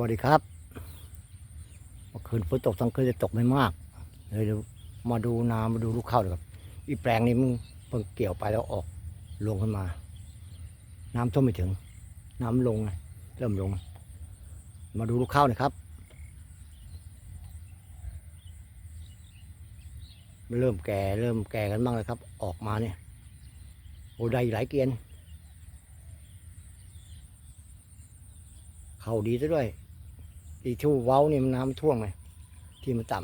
วัสดีครับเมื่อคืนฝนตกทั้งคืนจะตกไม่มากเลยเดี๋ยวมาดูนามาดูลูกข้าวเลยครับอีแปลงนี้มึงเพิ่งเกี่ยวไปแล้วออกลงขึ้นมา น้ำท่วมไม่ถึง น้ำลงเริ่มลง มาดูลูกข้าวหน่อยครับ เริ่มแก่เริ่มแก่กันบ้างเลยครับ ออกมาเนี่ยโอ้ได้หลายเกียน เขาดีซะด้วย ที่ทู่เว้านี่มันน้ำท่วมไงที่มันต่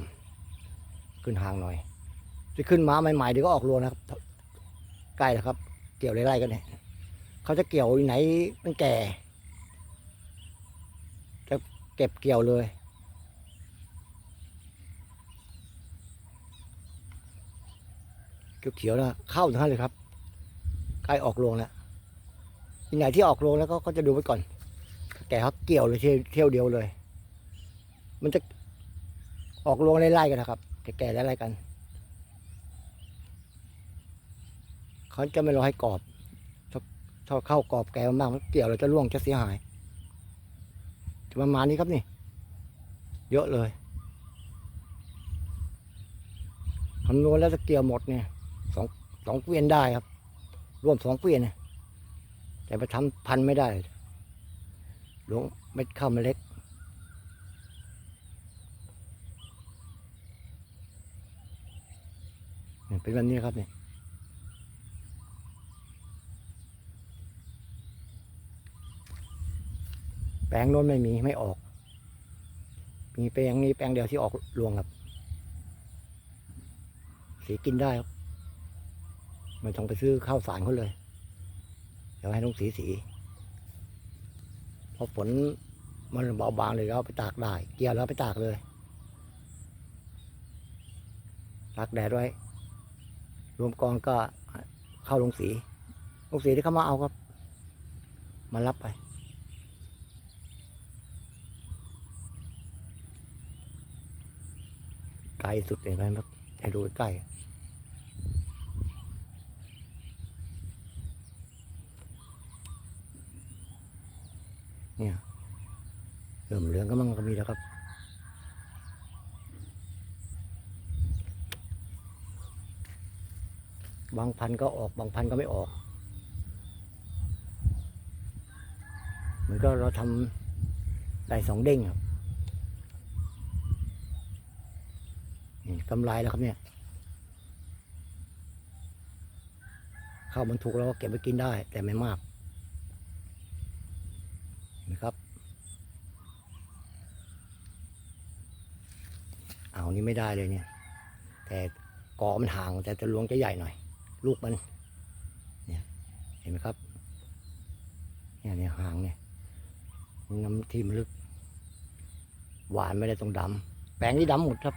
ำขึ้นห่างหน่อยจะขึ้นมาใหม่ๆเดี๋ยวก็ออกรวงนะครับใกล้แล้วครับ เกี่ยวไล่ๆกันเนี่ยเขาจะเกี่ยวไหนมันแก่ จะเก็บเกี่ยวเลย เขียวๆแล้วเข้าทั้งนั้นเลยครับ ใกล้ออกรวงแล้วที่ไหนที่ออกรวงแล้วก็จะดูไว้ก่อน แก่เขาเกี่ยวเลยเที่ยวเดียวเลย มันจะออกรวงไล่ๆกันนะครับแก่ๆไล่ๆกันเขาจะไม่รอให้กรอบถ้าถ้าเข้ากรอบแก่มากๆเกี่ยวเราจะร่วงจะเสียหายจะประมาณนี้ครับนี่ เยอะเลยคำนวณแล้วจะเกี่ยวหมดเนี่ยสองสองเกวียนได้ครับร่วมสองเกวียนเนี่ยแต่ไปทำพันไม่ได้หลวงเม็ดข้าวเมล็ด เป็นแบบนี้ครับเนี่ยแปลงโน้นไม่มีไม่ออก มีแปลงนี้แปลงเดียวที่ออกรวงครับ สีกินได้ครับไม่ต้องไปซื้อข้าวสารเขาเลย เดี๋ยวให้ลุงสีสีพอฝนมันเบาบางเลยเราไปตากได้ เกี่ยวแล้วเอาไปตากเลยตากแดดไว้ รวมกองก็เข้าลงสีลงสีที่เขามาเอาครับ มารับไป ไกลสุดเลยนะครับให้ดูใกล้เนี่ยเริ่มเหลืองก็มั่งก็มีแล้วครับ บางพันธุ์ก็ออก บางพันธุ์ก็ไม่ออก เหมือนก็เราทำได้สองเด้งครับนี่กำไรแล้วครับเนี่ยข้าวมันถูกเราก็เก็บไว้กินได้ แต่ไม่มากนะครับเอานี่ไม่ได้เลยเนี่ย แต่กอมันห่างแต่จะลวงจะใหญ่หน่อย ลูกมัน เนี่ยเห็นไหมครับ เนี่ยเนี่ยห่างเนี่ยน้ำที่มันลึก หวานไม่ได้ตรงดำแปลงนี้ดำหมดครับ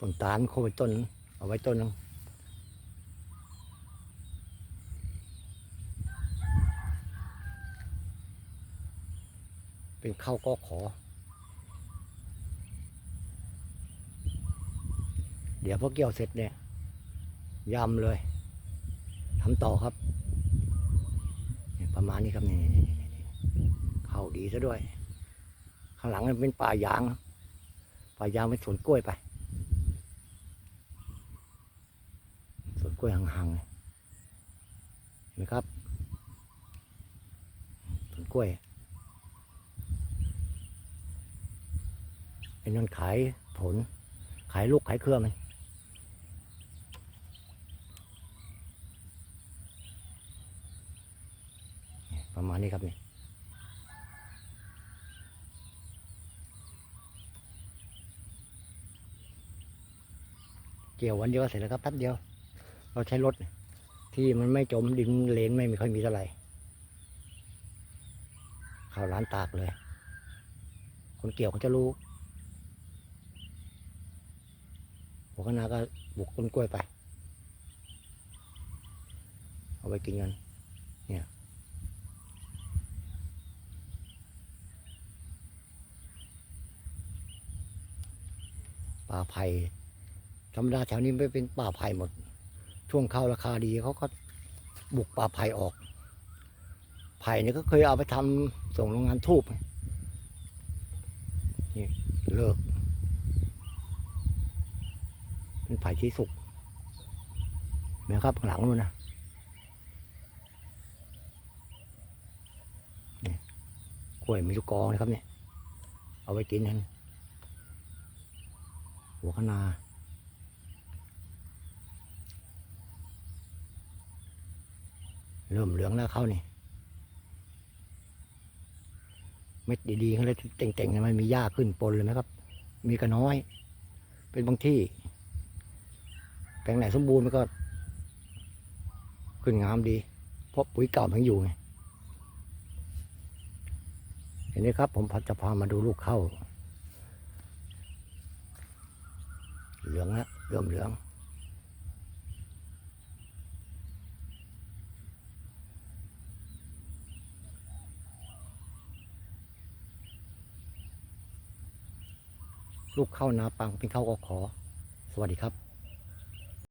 ต้นตาลโคนต้น เอาไว้ต้นนึงเป็นข้าวก็ขอ เดี๋ยวพอเกี่ยวเสร็จเนี่ยยำเลยทำต่อครับ ประมาณนี้ครับนี่เข้าดีซะด้วย ข้างหลังมันเป็นป่ายางครับป่ายางเป็นสวนกล้วยไปสวนกล้วยห่างๆเห็นไหมครับสวนกล้วยไอ้นั่นขายผล ขายลูกขายเครือมันเนี่ย ประมาณนี้ครับนี่เกี่ยววันเดียวก็เสร็จแล้วครับแป๊บเดียว เราใช้รถที่มันไม่จมดินเลนไม่มีค่อยมีเท่าไหร่เข้าร้านตากเลย คนเกี่ยวเขาจะรู้หัวคณะก็บุกต้นกล้วยไป เอาไปกินกันเนี่ย ป่าไผ่ธรรมดาแถวนี้ไม่เป็นป่าไผ่หมด ช่วงเข้าราคาดีเขาก็บุกป่าไผ่ออก ไผ่เนี่ยก็เคยเอาไปทำส่งโรงงานทูบนี่เลิกเป็นไผ่ที่สุกนไหมครับข้างหลังนู่นนะนี่กล้วยมีลูกกองนะครับเนี่ย เอาไว้กินกัน หัวคะนาเริ่มเหลืองแล้วเข้านี่เม็ดดีๆเขาเลยเต่งๆนะมันมีหญ้าขึ้นปนเลยไหมครับ มีก็น้อย เป็นบางที่ แปลงไหนสมบูรณ์มันก็ ขึ้นงามดี เพราะปุ๋ยเก่ามันอยู่ไงเห็นไหมครับ ผมจะพามาดูลูกเข้า เหลืองแล้วเริ่มเหลือง ลูกเข้านาปังเป็นเข้าก็ขอ สวัสดีครับ